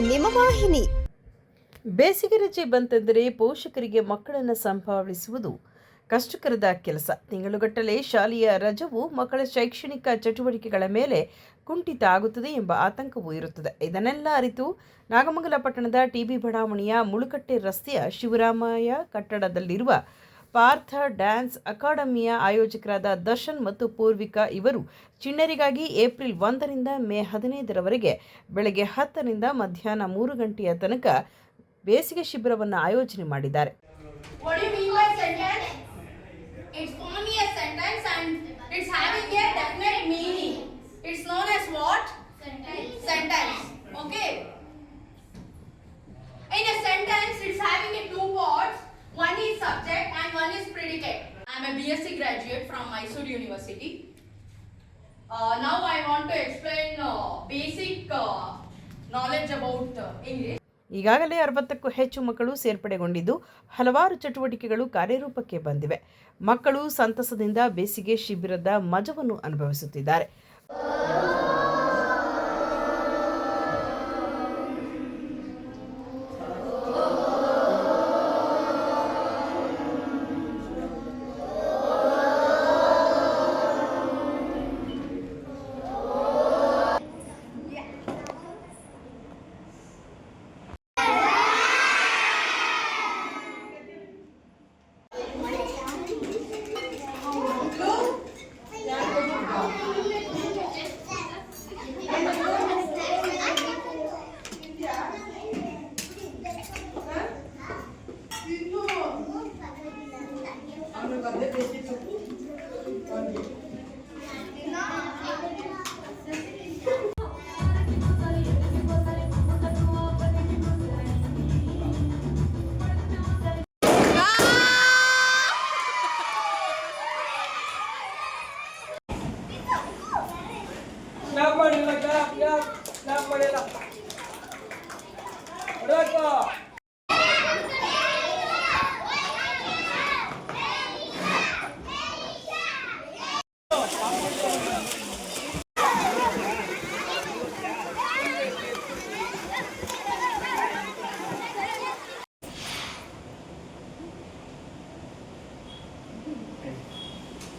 ನಿಮ್ಮ ವಾಹಿನಿ. ಬೇಸಿಗೆ ರಜೆ ಬಂತೆಂದರೆ ಪೋಷಕರಿಗೆ ಮಕ್ಕಳನ್ನು ಸಂಭಾವಿಸುವುದು ಕಷ್ಟಕರದ ಕೆಲಸ. ತಿಂಗಳುಗಟ್ಟಲೆ ಶಾಲೆಯ ರಜವು ಮಕ್ಕಳ ಶೈಕ್ಷಣಿಕ ಚಟುವಟಿಕೆಗಳ ಮೇಲೆ ಕುಂಠಿತ ಆಗುತ್ತದೆ ಎಂಬ ಆತಂಕವೂ ಇರುತ್ತದೆ. ಇದನ್ನೆಲ್ಲ ಅರಿತು ನಾಗಮಂಗಲ ಪಟ್ಟಣದ ಟಿಬಿ ಬಡಾವಣೆಯ ಮುಳುಕಟ್ಟೆ ರಸ್ತೆಯ ಶಿವರಾಮಯ್ಯ ಕಟ್ಟಡದಲ್ಲಿರುವ ಪಾರ್ಥ ಡ್ಯಾನ್ಸ್ ಅಕಾಡೆಮಿಯ ಆಯೋಜಕರಾದ ದರ್ಶನ್ ಮತ್ತು ಪೂರ್ವಿಕಾ ಇವರು ಚಿಣ್ಣರಿಗಾಗಿ ಏಪ್ರಿಲ್ ಒಂದರಿಂದ ಮೇ ಹದಿನೈದರವರೆಗೆ ಬೆಳಗ್ಗೆ ಹತ್ತರಿಂದ ಮಧ್ಯಾಹ್ನ ಮೂರು ಗಂಟೆಯ ತನಕ ಬೇಸಿಗೆ ಶಿಬಿರವನ್ನು ಆಯೋಜನೆ ಮಾಡಿದ್ದಾರೆ. BSc graduate from Mysore University. Uh, now I want to explain uh, basic uh, knowledge about uh, English. ಈಗಾಗಲೇ ಅರವತ್ತಕ್ಕೂ ಹೆಚ್ಚು ಮಕ್ಕಳು ಸೇರ್ಪಡೆಗೊಂಡಿದ್ದು ಹಲವಾರು ಚಟುವಟಿಕೆಗಳು ಕಾರ್ಯರೂಪಕ್ಕೆ ಬಂದಿವೆ ಮಕ್ಕಳು ಸಂತಸದಿಂದ ಬೇಸಿಗೆ ಶಿಬಿರದ ಮಜವನ್ನು ಅನುಭವಿಸುತ್ತಿದ್ದಾರೆ Bende Berapa?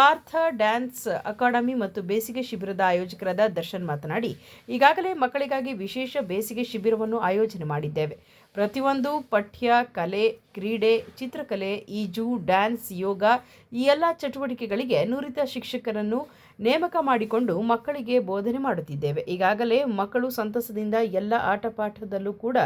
Partha dance academy ಮತ್ತು ಬೇಸಿಗೆ ಶಿಬಿರದ ಆಯೋಜಕರಾದ ದರ್ಶನ್ ಮಾತನಾಡಿ, ಈಗಾಗಲೇ ಮಕ್ಕಳಿಗಾಗಿ ವಿಶೇಷ ಬೇಸಿಗೆ ಶಿಬಿರವನ್ನು ಆಯೋಜನೆ ಮಾಡಿದ್ದೇವೆ. ಪ್ರತಿಯೊಂದು ಪಠ್ಯ, ಕಲೆ, ಕ್ರೀಡೆ, ಚಿತ್ರಕಲೆ, ಈಜು, ಡ್ಯಾನ್ಸ್, ಯೋಗ ಈ ಎಲ್ಲ ಚಟುವಟಿಕೆಗಳಿಗೆ ನುರಿತ ಶಿಕ್ಷಕರನ್ನು ನೇಮಕ ಮಾಡಿಕೊಂಡು ಮಕ್ಕಳಿಗೆ ಬೋಧನೆ ಮಾಡುತ್ತಿದ್ದೇವೆ. ಈಗಾಗಲೇ ಮಕ್ಕಳು ಸಂತಸದಿಂದ ಎಲ್ಲ ಆಟಪಾಠದಲ್ಲೂ ಕೂಡ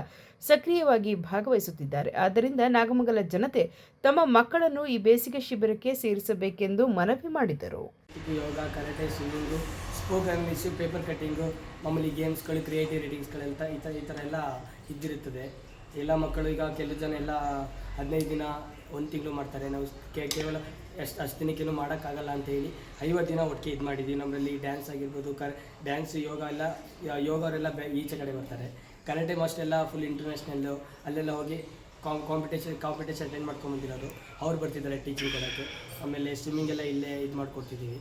ಸಕ್ರಿಯವಾಗಿ ಭಾಗವಹಿಸುತ್ತಿದ್ದಾರೆ. ಆದ್ದರಿಂದ ನಾಗಮಂಗಲ ಜನತೆ ತಮ್ಮ ಮಕ್ಕಳನ್ನು ಈ ಬೇಸಿಗೆ ಶಿಬಿರಕ್ಕೆ ಸೇರಿಸಬೇಕೆಂದು ಮನವಿ ಮಾಡಿದರು. ಇದು yoga, karate, swimming, spoken English paper cutting, ಮಾಮೂಲಿ ಗೇಮ್ಸ್ಗಳು, ಕ್ರಿಯೇಟಿವ್ ರೀಡಿಂಗ್ಸ್ಗಳೆಲ್ಲ ಈ ಥರ ಈ ಥರ ಎಲ್ಲ ಇದ್ದಿರುತ್ತದೆ. ಎಲ್ಲ ಮಕ್ಕಳು ಈಗ ಕೆಲವು ಜನ ಎಲ್ಲ ಹದಿನೈದು ದಿನ ಒಂದು ತಿಂಗಳು ಮಾಡ್ತಾರೆ. ನಾವು ಕೇವಲ ಎಷ್ಟು ಅಷ್ಟು ದಿನಕ್ಕೇನು ಮಾಡೋಕ್ಕಾಗಲ್ಲ ಅಂತ ಹೇಳಿ ಐವತ್ತು ದಿನ ಒಟ್ಟಿಗೆ ಇದು ಮಾಡಿದ್ವಿ ನಮ್ಮಲ್ಲಿ ಡ್ಯಾನ್ಸ್ ಆಗಿರ್ಬೋದು, ಕರ್, ಡ್ಯಾನ್ಸ್, ಯೋಗ ಎಲ್ಲ ಯೋಗ ಯೋಗವರೆಲ್ಲ ಬೆ ಈಚೆ ಕಡೆ ಬರ್ತಾರೆ. ಕರಾಟೆ ಮಾಸ್ಟರ್ ಎಲ್ಲ ಫುಲ್ ಇಂಟರ್ನ್ಯಾಷನಲ್ಲು ಅಲ್ಲೆಲ್ಲ ಹೋಗಿ ಕಾಂ ಕಾಂಪಿಟೇಷನ್ ಕಾಂಪಿಟೇಷನ್ ಅಟೆಂಡ್ ಮಾಡ್ಕೊಂಬಂದಿರೋದು. ಅವ್ರು ಬರ್ತಿದ್ದಾರೆ ಟೀಚಿಂಗ್ ಕೊಡೋಕ್ಕೆ. ಆಮೇಲೆ ಸ್ವಿಮ್ಮಿಂಗ್ ಎಲ್ಲ ಇಲ್ಲೇ ಇದು ಮಾಡ್ಕೊಡ್ತಿದ್ದೀವಿ.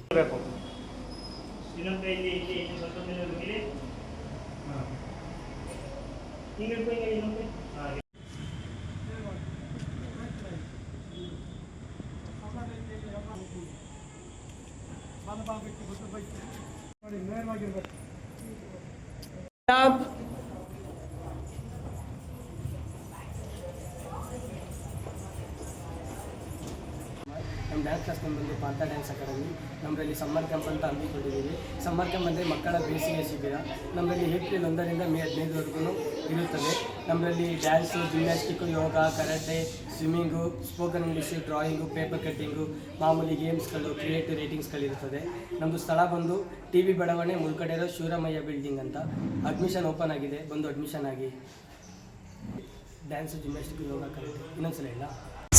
ಇನ್ನೊಂದು ನಮ್ಮ ಡ್ಯಾನ್ಸ್ ಕ್ಲಾಸ್ ಬಂದು ಪಾಂತ ಡ್ಯಾನ್ಸ್ ಅಕಾಡೆಮಿ ನಮ್ಮಲ್ಲಿ ಸಮ್ಮರ್ ಕ್ಯಾಂಪ್ ಅಂತ ಹಮ್ಮಿಕೊಂಡಿದ್ದೀವಿ ಸಮ್ಮರ್ ಕ್ಯಾಂಪ್ ಅಂದರೆ ಮಕ್ಕಳ ಬೇಸಿಗೆ ಶಿಬಿರ. ನಮ್ಮಲ್ಲಿ ಏಪ್ರಿಲ್ ಒಂದರಿಂದ ಮೇ ಹದಿನೈದುವರೆಗೂ ಇರುತ್ತದೆ. ನಮ್ಮಲ್ಲಿ dance gymnastic yoga karate swimming spoken English drawing paper cutting ಮಾಮೂಲಿ ಗೇಮ್ಸ್ಗಳು ಕ್ರಿಯೇಟಿವ್ ರೇಟಿಂಗ್ಸ್ಗಳಿರುತ್ತದೆ ನಮ್ಮದು ಸ್ಥಳ ಬಂದು ಟಿ ವಿ ಬಡಾವಣೆ ಮುಳ್ಕಡೆ ಇರೋ ಶಿವರಾಮಯ್ಯ ಬಿಲ್ಡಿಂಗ್ ಅಂತ. ಅಡ್ಮಿಷನ್ ಓಪನ್ ಆಗಿದೆ. ಬಂದು ಅಡ್ಮಿಷನ್ ಆಗಿ. ಡ್ಯಾನ್ಸು ಜಿಮ್ನಾಸ್ಟಿಕ್ ಯೋಗ ಕರಾಟೆ ಇನ್ನೊಂದ್ಸಲ ಇಲ್ಲ